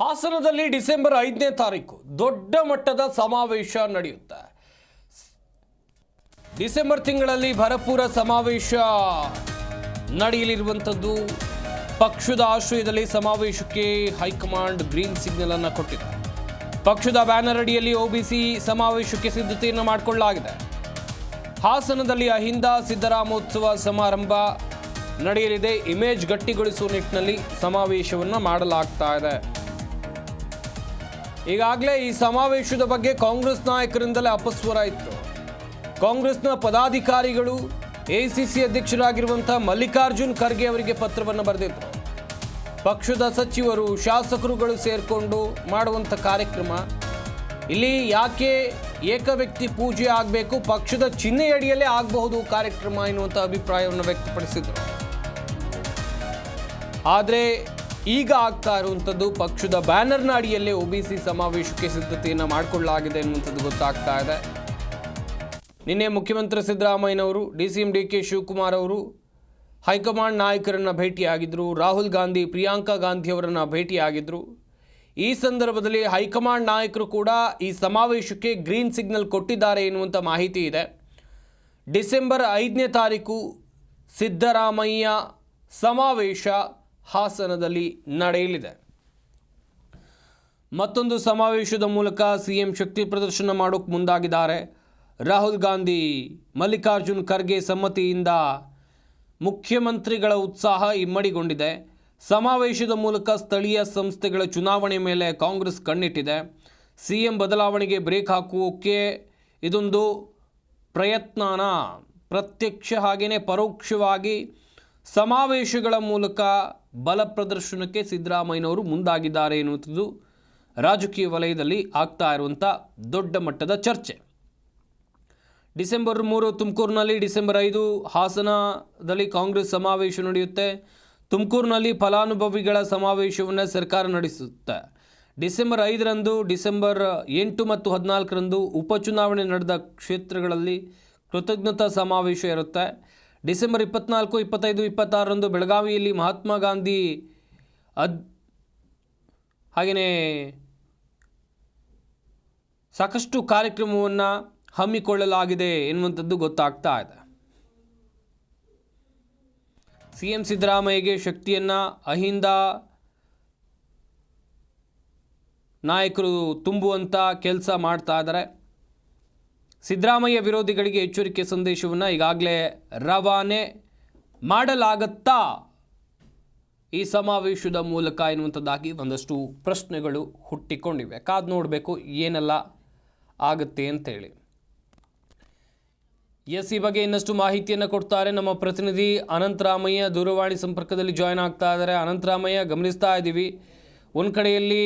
ಹಾಸನದಲ್ಲಿ ಡಿಸೆಂಬರ್ ಐದನೇ ತಾರೀಕು ದೊಡ್ಡ ಮಟ್ಟದ ಸಮಾವೇಶ ನಡೆಯುತ್ತೆ. ಡಿಸೆಂಬರ್ ತಿಂಗಳಲ್ಲಿ ಭರಪೂರ ಸಮಾವೇಶ ನಡೆಯಲಿರುವಂಥದ್ದು. ಪಕ್ಷದ ಆಶ್ರಯದಲ್ಲಿ ಸಮಾವೇಶಕ್ಕೆ ಹೈಕಮಾಂಡ್ ಗ್ರೀನ್ ಸಿಗ್ನಲ್ ಅನ್ನು ಕೊಟ್ಟಿದೆ. ಪಕ್ಷದ ಬ್ಯಾನರ್ ಅಡಿಯಲ್ಲಿ ಒಬಿಸಿ ಸಮಾವೇಶಕ್ಕೆ ಸಿದ್ಧತೆಯನ್ನು ಮಾಡಿಕೊಳ್ಳಲಾಗಿದೆ. ಹಾಸನದಲ್ಲಿ ಅಹಿಂದ ಸಿದ್ದರಾಮೋತ್ಸವ ಸಮಾರಂಭ ನಡೆಯಲಿದೆ. ಇಮೇಜ್ ಗಟ್ಟಿಗೊಳಿಸುವ ನಿಟ್ಟಿನಲ್ಲಿ ಸಮಾವೇಶವನ್ನು ಮಾಡಲಾಗ್ತಾ ಇದೆ. ಈಗಾಗಲೇ ಈ ಸಮಾವೇಶದ ಬಗ್ಗೆ ಕಾಂಗ್ರೆಸ್ ನಾಯಕರಿಂದಲೇ ಅಪಸ್ವರ ಇತ್ತು. ಕಾಂಗ್ರೆಸ್ನ ಪದಾಧಿಕಾರಿಗಳು ಎಸಿಸಿ ಅಧ್ಯಕ್ಷರಾಗಿರುವಂತಹ ಮಲ್ಲಿಕಾರ್ಜುನ್ ಖರ್ಗೆ ಅವರಿಗೆ ಪತ್ರವನ್ನು ಬರೆದಿದ್ದರು ಪಕ್ಷದ ಸಚಿವರು, ಶಾಸಕರುಗಳು ಸೇರಿಕೊಂಡು ಮಾಡುವಂಥ ಕಾರ್ಯಕ್ರಮ. ಇಲ್ಲಿ ಯಾಕೆ ಏಕ ವ್ಯಕ್ತಿ ಪೂಜೆ ಆಗಬೇಕು, ಪಕ್ಷದ ಚಿಹ್ನೆಯಡಿಯಲ್ಲೇ ಆಗಬಹುದು ಕಾರ್ಯಕ್ರಮ ಎನ್ನುವಂಥ ಅಭಿಪ್ರಾಯವನ್ನು ವ್ಯಕ್ತಪಡಿಸಿದರು. ಆದರೆ ಈಗ ಆಗ್ತಾ ಇರುವಂಥದ್ದು ಪಕ್ಷದ ಬ್ಯಾನರ್ನ ಅಡಿಯಲ್ಲೇ ಸಿ ಸಮಾವೇಶಕ್ಕೆ ಸಿದ್ಧತೆಯನ್ನು ಮಾಡಿಕೊಳ್ಳಲಾಗಿದೆ ಎನ್ನುವಂಥದ್ದು ಗೊತ್ತಾಗ್ತಾ ಇದೆ. ನಿನ್ನೆ ಮುಖ್ಯಮಂತ್ರಿ ಸಿದ್ದರಾಮಯ್ಯನವರು, D C M D K Shivakumar ಅವರು, ಹೈಕಮಾಂಡ್ ನಾಯಕರನ್ನು ಭೇಟಿಯಾಗಿದ್ದರು ರಾಹುಲ್ ಗಾಂಧಿ, ಪ್ರಿಯಾಂಕಾ ಗಾಂಧಿ ಅವರನ್ನು ಭೇಟಿಯಾಗಿದ್ದರು ಈ ಸಂದರ್ಭದಲ್ಲಿ ಹೈಕಮಾಂಡ್ ನಾಯಕರು ಕೂಡ ಈ ಸಮಾವೇಶಕ್ಕೆ ಗ್ರೀನ್ ಸಿಗ್ನಲ್ ಕೊಟ್ಟಿದ್ದಾರೆ ಎನ್ನುವಂಥ ಮಾಹಿತಿ ಇದೆ. ಡಿಸೆಂಬರ್ ಐದನೇ ತಾರೀಕು ಸಿದ್ದರಾಮಯ್ಯ ಸಮಾವೇಶ ಹಾಸನದಲ್ಲಿ ನಡೆಯಲಿದೆ. ಮತ್ತೊಂದು ಸಮಾವೇಶದ ಮೂಲಕ ಸಿಎಂ ಶಕ್ತಿ ಪ್ರದರ್ಶನ ಮಾಡೋಕೆ ಮುಂದಾಗಿದ್ದಾರೆ. ರಾಹುಲ್ ಗಾಂಧಿ, ಮಲ್ಲಿಕಾರ್ಜುನ್ ಖರ್ಗೆ ಸಮ್ಮತಿಯಿಂದ ಮುಖ್ಯಮಂತ್ರಿಗಳ ಉತ್ಸಾಹ ಇಮ್ಮಡಿಗೊಂಡಿದೆ. ಸಮಾವೇಶದ ಮೂಲಕ ಸ್ಥಳೀಯ ಸಂಸ್ಥೆಗಳ ಚುನಾವಣೆ ಮೇಲೆ ಕಾಂಗ್ರೆಸ್ ಕಣ್ಣಿಟ್ಟಿದೆ. ಸಿಎಂ ಬದಲಾವಣೆಗೆ ಬ್ರೇಕ್ ಹಾಕುವಕ್ಕೆ ಇದೊಂದು ಪ್ರಯತ್ನನ? ಪ್ರತ್ಯಕ್ಷ ಹಾಗೆಯೇ ಪರೋಕ್ಷವಾಗಿ ಸಮಾವೇಶಗಳ ಮೂಲಕ ಬಲ ಪ್ರದರ್ಶನಕ್ಕೆ ಸಿದ್ದರಾಮಯ್ಯನವರು ಮುಂದಾಗಿದ್ದಾರೆ ಎನ್ನುವಂಥದ್ದು ರಾಜಕೀಯ ವಲಯದಲ್ಲಿ ಆಗ್ತಾ ಇರುವಂಥ ದೊಡ್ಡ ಮಟ್ಟದ ಚರ್ಚೆ. ಡಿಸೆಂಬರ್ ಮೂರು ತುಮಕೂರಿನಲ್ಲಿ ಡಿಸೆಂಬರ್ ಐದು ಹಾಸನದಲ್ಲಿ ಕಾಂಗ್ರೆಸ್ ಸಮಾವೇಶ ನಡೆಯುತ್ತೆ. ತುಮಕೂರಿನಲ್ಲಿ ಫಲಾನುಭವಿಗಳ ಸಮಾವೇಶವನ್ನು ಸರ್ಕಾರ ನಡೆಸುತ್ತೆ. ಡಿಸೆಂಬರ್ ಐದರಂದು, ಡಿಸೆಂಬರ್ ಎಂಟು ಮತ್ತು ಹದಿನಾಲ್ಕರಂದು ಉಪಚುನಾವಣೆ ನಡೆದ ಕ್ಷೇತ್ರಗಳಲ್ಲಿ ಕೃತಜ್ಞತಾ ಸಮಾವೇಶ ಇರುತ್ತೆ. ಡಿಸೆಂಬರ್ ಇಪ್ಪತ್ನಾಲ್ಕು, ಇಪ್ಪತ್ತೈದು, ಇಪ್ಪತ್ತಾರರಂದು ಬೆಳಗಾವಿಯಲ್ಲಿ ಮಹಾತ್ಮ ಗಾಂಧಿ ಅದ್ ಹಾಗೆಯೇ ಸಾಕಷ್ಟು ಕಾರ್ಯಕ್ರಮವನ್ನು ಹಮ್ಮಿಕೊಳ್ಳಲಾಗಿದೆ ಎನ್ನುವಂಥದ್ದು ಗೊತ್ತಾಗ್ತಾ ಇದೆ. ಸಿ ಎಂ ಸಿದ್ದರಾಮಯ್ಯಗೆ ಶಕ್ತಿಯನ್ನು ಅಹಿಂದ ನಾಯಕರು ತುಂಬುವಂಥ ಕೆಲಸ ಮಾಡ್ತಾ ಇದ್ದಾರೆ. ಸಿದ್ದರಾಮಯ್ಯ ವಿರೋಧಿಗಳಿಗೆ ಎಚ್ಚರಿಕೆ ಸಂದೇಶವನ್ನು ಈಗಾಗಲೇ ರವಾನೆ ಮಾಡಲಾಗತ್ತಾ? ಈ ಸಮಾವೇಶದ ಮೂಲಕ ಎನ್ನುವಂಥದ್ದಾಗಿ ಒಂದಷ್ಟು ಪ್ರಶ್ನೆಗಳು ಹುಟ್ಟಿಕೊಂಡಿವೆ. ಕಾದು ನೋಡಬೇಕು ಏನೆಲ್ಲ ಆಗುತ್ತೆ ಅಂತೇಳಿ. ಎಸ್ ಈ ಬಗ್ಗೆ ಇನ್ನಷ್ಟು ಮಾಹಿತಿಯನ್ನು ಕೊಡ್ತಾರೆ ನಮ್ಮ ಪ್ರತಿನಿಧಿ ಅನಂತರಾಮಯ್ಯ. ದೂರವಾಣಿ ಸಂಪರ್ಕದಲ್ಲಿ ಜಾಯ್ನ್ ಆಗ್ತಾ ಇದ್ದಾರೆ. ಅನಂತರಾಮಯ್ಯ, ಗಮನಿಸ್ತಾ ಇದ್ದೀವಿ ಒಂದು ಕಡೆಯಲ್ಲಿ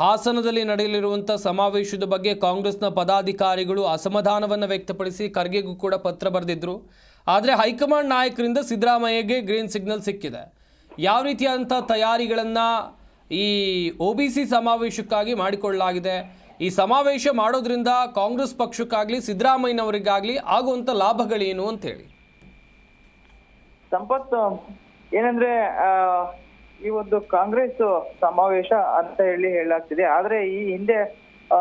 ಹಾಸನದಲ್ಲಿ ನಡೆಯಲಿರುವಂಥ ಸಮಾವೇಶದ ಬಗ್ಗೆ ಕಾಂಗ್ರೆಸ್ನ ಪದಾಧಿಕಾರಿಗಳು ಅಸಮಾಧಾನವನ್ನು ವ್ಯಕ್ತಪಡಿಸಿ ಖರ್ಗೆಗೂ ಕೂಡ ಪತ್ರ ಬರೆದಿದ್ರು. ಆದರೆ ಹೈಕಮಾಂಡ್ ನಾಯಕರಿಂದ ಸಿದ್ದರಾಮಯ್ಯಗೆ ಗ್ರೀನ್ ಸಿಗ್ನಲ್ ಸಿಕ್ಕಿದೆ. ಯಾವ ರೀತಿಯಾದಂಥ ತಯಾರಿಗಳನ್ನು ಈ ಒ ಬಿ ಸಿ ಸಮಾವೇಶಕ್ಕಾಗಿ ಮಾಡಿಕೊಳ್ಳಲಾಗಿದೆ. ಈ ಸಮಾವೇಶ ಮಾಡೋದ್ರಿಂದ ಕಾಂಗ್ರೆಸ್ ಪಕ್ಷಕ್ಕಾಗಲಿ, ಸಿದ್ದರಾಮಯ್ಯನವರಿಗಾಗಲಿ ಆಗುವಂಥ ಲಾಭಗಳೇನು ಅಂತೇಳಿ ಸಂಪತ್ ಏನಂದ್ರೆ ಈ ಒಂದು ಕಾಂಗ್ರೆಸ್ ಸಮಾವೇಶ ಅಂತ ಹೇಳಿ ಹೇಳಲಾಗ್ತಿದೆ. ಆದ್ರೆ ಈ ಹಿಂದೆ, ಆ,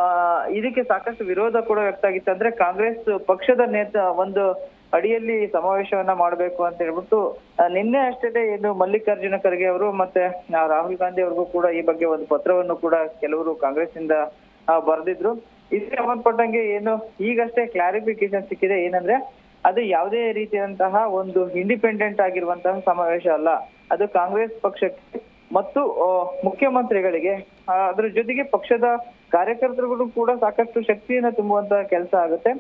ಇದಕ್ಕೆ ಸಾಕಷ್ಟು ವಿರೋಧ ಕೂಡ ವ್ಯಕ್ತ ಆಗಿತ್ತು. ಅಂದ್ರೆ ಕಾಂಗ್ರೆಸ್ ಪಕ್ಷದ ನೇತ ಒಂದು ಅಡಿಯಲ್ಲಿ ಸಮಾವೇಶವನ್ನ ಮಾಡಬೇಕು ಅಂತ ಹೇಳ್ಬಿಟ್ಟು ನಿನ್ನೆ ಅಷ್ಟೇ ಏನು ಮಲ್ಲಿಕಾರ್ಜುನ ಖರ್ಗೆ ಅವರು ಮತ್ತೆ ರಾಹುಲ್ ಗಾಂಧಿ ಅವ್ರಿಗೂ ಕೂಡ ಈ ಬಗ್ಗೆ ಒಂದು ಪತ್ರವನ್ನು ಕೂಡ ಕೆಲವರು ಕಾಂಗ್ರೆಸ್ ಇಂದ ಬರ್ದಿದ್ರು. ಇದಕ್ಕೆ ಸಂಬಂಧಪಟ್ಟಂಗೆ ಏನು ಈಗಷ್ಟೇ ಕ್ಲಾರಿಫಿಕೇಶನ್ ಸಿಕ್ಕಿದೆ. ಏನಂದ್ರೆ ಅದು ಯಾವುದೇ ರೀತಿಯಾದಂತಹ ಒಂದು ಇಂಡಿಪೆಂಡೆಂಟ್ ಆಗಿರುವಂತಹ ಸಮಾವೇಶ ಅಲ್ಲ. ಅದು ಕಾಂಗ್ರೆಸ್ ಪಕ್ಷಕ್ಕೆ ಮತ್ತು ಮುಖ್ಯಮಂತ್ರಿಗಳಿಗೆ ಅದರ ಜೊತೆಗೆ ಪಕ್ಷದ ಕಾರ್ಯಕರ್ತರುಗಳು ಕೂಡ ಸಾಕಷ್ಟು ಶಕ್ತಿಯನ್ನ ತುಂಬುವಂತಹ ಕೆಲಸ ಆಗುತ್ತೆ.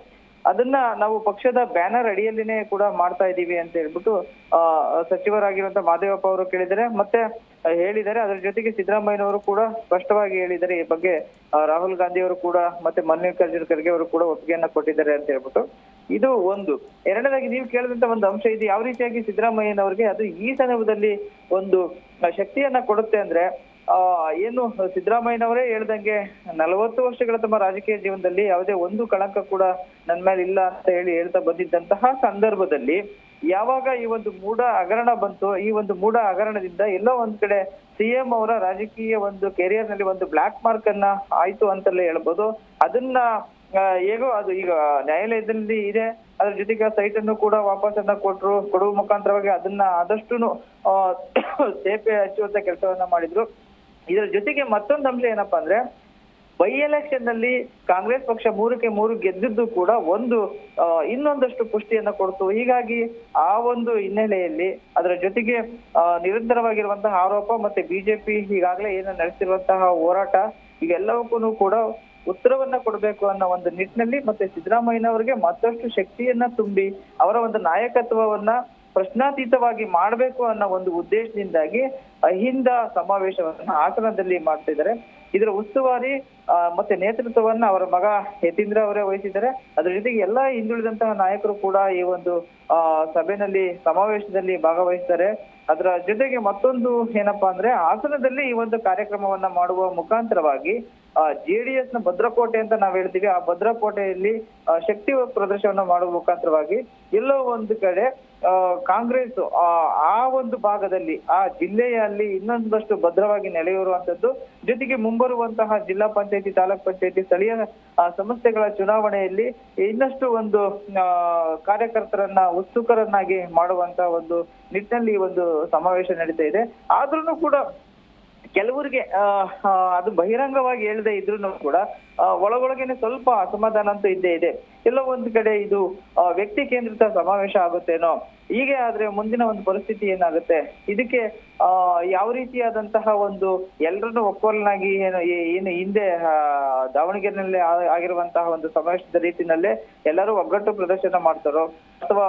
ಅದನ್ನ ನಾವು ಪಕ್ಷದ ಬ್ಯಾನರ್ ಅಡಿಯಲ್ಲಿನೇ ಕೂಡ ಮಾಡ್ತಾ ಇದ್ದೀವಿ ಅಂತ ಹೇಳ್ಬಿಟ್ಟು ಸಚಿವರಾಗಿರುವಂತ ಮಾದೇವಪ್ಪ ಅವರು ಕೇಳಿದ್ದಾರೆ. ಮತ್ತೆ ಹೇಳಿದ್ದಾರೆ. ಅದರ ಜೊತೆಗೆ ಸಿದ್ದರಾಮಯ್ಯನವರು ಕೂಡ ಸ್ಪಷ್ಟವಾಗಿ ಹೇಳಿದ್ದಾರೆ ಈ ಬಗ್ಗೆ. ರಾಹುಲ್ ಗಾಂಧಿ ಅವರು ಕೂಡ, ಮತ್ತೆ ಮಲ್ಲಿಕಾರ್ಜುನ ಖರ್ಗೆ ಅವರು ಕೂಡ ಒಪ್ಪಿಗೆಯನ್ನ ಕೊಟ್ಟಿದ್ದಾರೆ ಅಂತ ಹೇಳ್ಬಿಟ್ಟು. ಇದು ಒಂದು. ಎರಡನೇದಾಗಿ ನೀವು ಕೇಳಿದಂತ ಒಂದು ಅಂಶ ಇದು ಯಾವ ರೀತಿಯಾಗಿ ಸಿದ್ದರಾಮಯ್ಯನವರಿಗೆ ಅದು ಈ ಸಂದರ್ಭದಲ್ಲಿ ಒಂದು ಶಕ್ತಿಯನ್ನ ಕೊಡುತ್ತೆ ಅಂದ್ರೆ, ಆ, ಏನು ಸಿದ್ದರಾಮಯ್ಯನವರೇ ಹೇಳ್ದಂಗೆ ನಲವತ್ತು ವರ್ಷಗಳ ತಮ್ಮ ರಾಜಕೀಯ ಜೀವನದಲ್ಲಿ ಯಾವುದೇ ಒಂದು ಕಳಂಕ ಕೂಡ ನನ್ನ ಮೇಲೆ ಇಲ್ಲ ಅಂತ ಹೇಳಿ ಹೇಳ್ತಾ ಬಂದಿದ್ದಂತಹ ಸಂದರ್ಭದಲ್ಲಿ ಯಾವಾಗ ಈ ಒಂದು ಮೂಢ ಹಗರಣ ಬಂತು, ಈ ಒಂದು ಮೂಢ ಹಗರಣದಿಂದ ಎಲ್ಲೋ ಒಂದ್ ಕಡೆ ಸಿಎಂ ಅವರ ರಾಜಕೀಯ ಒಂದು ಕೆರಿಯರ್ನಲ್ಲಿ ಒಂದು ಬ್ಲಾಕ್ ಮಾರ್ಕ್ ಅನ್ನ ಆಯ್ತು ಅಂತಲೇ ಹೇಳ್ಬೋದು. ಅದನ್ನ ಹೇಗೋ ಅದು ಈಗ ನ್ಯಾಯಾಲಯದಲ್ಲಿ ಇದೆ. ಅದ್ರ ಜೊತೆಗೆ ಸೈಟ್ ಅನ್ನು ಕೂಡ ವಾಪಸ್ ಅನ್ನ ಕೊಟ್ರು. ಕೊಡುವ ಮುಖಾಂತರವಾಗಿ ಅದನ್ನ ಆದಷ್ಟು ಸೇಫೆ ಹಚ್ಚುವಂತ ಕೆಲಸವನ್ನ ಮಾಡಿದ್ರು. ಇದರ ಜೊತೆಗೆ ಮತ್ತೊಂದು ಅಂಶ ಏನಪ್ಪಾ ಅಂದ್ರೆ ಬೈ ಎಲೆಕ್ಷನ್ನಲ್ಲಿ ಕಾಂಗ್ರೆಸ್ ಪಕ್ಷ ಮೂರಕ್ಕೆ ಮೂರು ಗೆದ್ದಿದ್ದು ಕೂಡ ಒಂದು ಇನ್ನೊಂದಷ್ಟು ಪುಷ್ಟಿಯನ್ನ ಕೊಡ್ತು. ಹೀಗಾಗಿ ಆ ಒಂದು ಹಿನ್ನೆಲೆಯಲ್ಲಿ ಅದರ ಜೊತೆಗೆ ನಿರಂತರವಾಗಿರುವಂತಹ ಆರೋಪ ಮತ್ತೆ ಬಿಜೆಪಿ ಈಗಾಗಲೇ ಏನು ನಡೆಸಿರುವಂತಹ ಹೋರಾಟ ಇವೆಲ್ಲವಕ್ಕೂ ಕೂಡ ಉತ್ತರವನ್ನ ಕೊಡಬೇಕು ಅನ್ನೋ ಒಂದು ನಿಟ್ಟಿನಲ್ಲಿ ಮತ್ತೆ ಸಿದ್ದರಾಮಯ್ಯನವರಿಗೆ ಮತ್ತಷ್ಟು ಶಕ್ತಿಯನ್ನ ತುಂಬಿ ಅವರ ಒಂದು ನಾಯಕತ್ವವನ್ನ ಪ್ರಶ್ನಾತೀತವಾಗಿ ಮಾಡಬೇಕು ಅನ್ನೋ ಒಂದು ಉದ್ದೇಶದಿಂದಾಗಿ ಅಹಿಂದ ಸಮಾವೇಶವನ್ನ ಹಾಸನದಲ್ಲಿ ಮಾಡ್ತಿದ್ದಾರೆ. ಇದರ ಉಸ್ತುವಾರಿ ಮತ್ತೆ ನೇತೃತ್ವವನ್ನ ಅವರ ಮಗ ಯತೀಂದ್ರ ಅವರೇ ವಹಿಸಿದ್ದಾರೆ. ಅದರ ಜೊತೆಗೆ ಎಲ್ಲಾ ಹಿಂದುಳಿದಂತಹ ನಾಯಕರು ಕೂಡ ಈ ಒಂದು ಸಭೆಯಲ್ಲಿ ಸಮಾವೇಶದಲ್ಲಿ ಭಾಗವಹಿಸ್ತಾರೆ ಅದರ ಜೊತೆಗೆ ಮತ್ತೊಂದು ಏನಪ್ಪಾ ಅಂದ್ರೆ, ಹಾಸನದಲ್ಲಿ ಈ ಒಂದು ಕಾರ್ಯಕ್ರಮವನ್ನ ಮಾಡುವ ಮುಖಾಂತರವಾಗಿ ಜೆಡಿಎಸ್ನ ಭದ್ರಕೋಟೆ ಅಂತ ನಾವ್ ಹೇಳ್ತೀವಿ. ಆ ಭದ್ರಕೋಟೆಯಲ್ಲಿ ಶಕ್ತಿ ಪ್ರದರ್ಶನ ಮಾಡುವ ಮುಖಾಂತರವಾಗಿ ಎಲ್ಲೋ ಒಂದು ಕಡೆ ಕಾಂಗ್ರೆಸ್, ಆ ಒಂದು ಭಾಗದಲ್ಲಿ, ಆ ಜಿಲ್ಲೆಯಲ್ಲಿ ಇನ್ನೊಂದಷ್ಟು ಭದ್ರವಾಗಿ ನೆಲೆಯೂರುವಂತದ್ದು ಜೊತೆಗೆ ಮುಂಬರುವಂತಹ ಜಿಲ್ಲಾ ಪಂಚಾಯತಿ, ತಾಲೂಕ್ ಪಂಚಾಯತಿ, ಸ್ಥಳೀಯ ಸಂಸ್ಥೆಗಳ ಚುನಾವಣೆಯಲ್ಲಿ ಇನ್ನಷ್ಟು ಒಂದು ಕಾರ್ಯಕರ್ತರನ್ನ, ಉತ್ಸುಕರನ್ನಾಗಿ ಮಾಡುವಂತ ಒಂದು ನಿಟ್ಟಿನಲ್ಲಿ ಒಂದು ಸಮಾವೇಶ ನಡೀತಾ ಇದೆ. ಆದ್ರೂ ಕೂಡ ಕೆಲವರಿಗೆ ಅದು ಬಹಿರಂಗವಾಗಿ ಹೇಳದೆ ಇದ್ರು ಕೂಡ ಒಳಗೊಳಗೇನೆ ಸ್ವಲ್ಪ ಅಸಮಾಧಾನ ಅಂತೂ ಇದ್ದೇ ಇದೆ. ಎಲ್ಲೋ ಒಂದ್ ಕಡೆ ಇದು ವ್ಯಕ್ತಿ ಕೇಂದ್ರಿತ ಸಮಾವೇಶ ಆಗುತ್ತೇನೋ ಹೀಗೆ ಆದ್ರೆ ಮುಂದಿನ ಒಂದು ಪರಿಸ್ಥಿತಿ ಏನಾಗುತ್ತೆ? ಇದಕ್ಕೆ, ಆ, ಯಾವ ರೀತಿಯಾದಂತಹ ಒಂದು ಎಲ್ಲರನ್ನು ಒಕ್ಕೊಲನಾಗಿ ಏನು ಏನು ಹಿಂದೆ ದಾವಣಗೆರೆನಲ್ಲಿ ಆಗಿರುವಂತಹ ಒಂದು ಸಮಾವೇಶದ ರೀತಿನಲ್ಲೇ ಎಲ್ಲರೂ ಒಗ್ಗಟ್ಟು ಪ್ರದರ್ಶನ ಮಾಡ್ತಾರೋ? ಅಥವಾ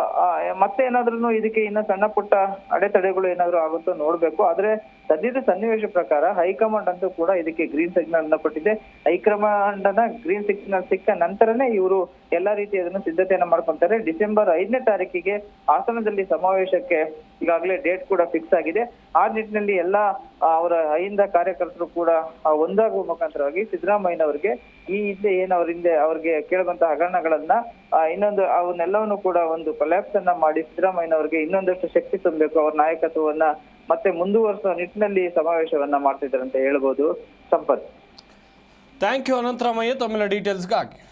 ಮತ್ತೆ ಏನಾದ್ರೂ ಇದಕ್ಕೆ ಇನ್ನ ಸಣ್ಣ ಪುಟ್ಟ ಅಡೆತಡೆಗಳು ಏನಾದ್ರು ಆಗುತ್ತೋ ನೋಡ್ಬೇಕು. ಆದ್ರೆ ಸದ್ಯದ ಸನ್ನಿವೇಶ ಪ್ರಕಾರ ಹೈಕಮಾಂಡ್ ಅಂತೂ ಕೂಡ ಇದಕ್ಕೆ ಗ್ರೀನ್ ಸಿಗ್ನಲ್ ಅನ್ನ ಕೊಟ್ಟಿದೆ. ಹೈಕಮಾಂಡ್ ಅನ್ನ ಗ್ರೀನ್ ಸಿಗ್ನಲ್ ಸಿಕ್ಕ ನಂತರನೇ ಇವರು ಎಲ್ಲಾ ರೀತಿ ಅದನ್ನು ಸಿದ್ಧತೆಯನ್ನ ಮಾಡ್ಕೊಂತಾರೆ. ಡಿಸೆಂಬರ್ ಐದನೇ ತಾರೀಕಿಗೆ ಹಾಸನದಲ್ಲಿ ಸಮಾವೇಶಕ್ಕೆ ಈಗಾಗಲೇ ಡೇಟ್ ಕೂಡ ಫಿಕ್ಸ್ ಆಗಿದೆ. ಆ ನಿಟ್ಟಿನಲ್ಲಿ ಎಲ್ಲಾ ಅವರ ಅಹಿಂದ ಕಾರ್ಯಕರ್ತರು ಕೂಡ ಒಂದಾಗುವ ಮುಖಾಂತರವಾಗಿ ಸಿದ್ದರಾಮಯ್ಯನವರಿಗೆ ಈ ಹಿಂದೆ ಏನು ಅವ್ರ ಹಿಂದೆ ಅವ್ರಿಗೆ ಕೇಳುವಂತಹ ಹಗರಣಗಳನ್ನ ಇನ್ನೊಂದು, ಅವನ್ನೆಲ್ಲವನ್ನು ಕೂಡ ಒಂದು ಕೊಲ್ಯಾಪ್ಸ್ ಅನ್ನ ಮಾಡಿ ಸಿದ್ದರಾಮಯ್ಯನವರಿಗೆ ಇನ್ನೊಂದಷ್ಟು ಶಕ್ತಿ ತುಂಬಬೇಕು. ಅವ್ರ ನಾಯಕತ್ವವನ್ನ ಮತ್ತೆ ಮುಂದುವರಿಸುವ ನಿಟ್ಟಿನಲ್ಲಿ ಸಮಾವೇಶವನ್ನ ಮಾಡ್ತಿದ್ದಾರೆ ಅಂತ ಹೇಳ್ಬೋದು ಸಂಪತ್. Thank you Anantharamaiah. ತಮ್ಮೆಲ್ಲ ಡೀಟೇಲ್ಸ್ಗಾಗಿ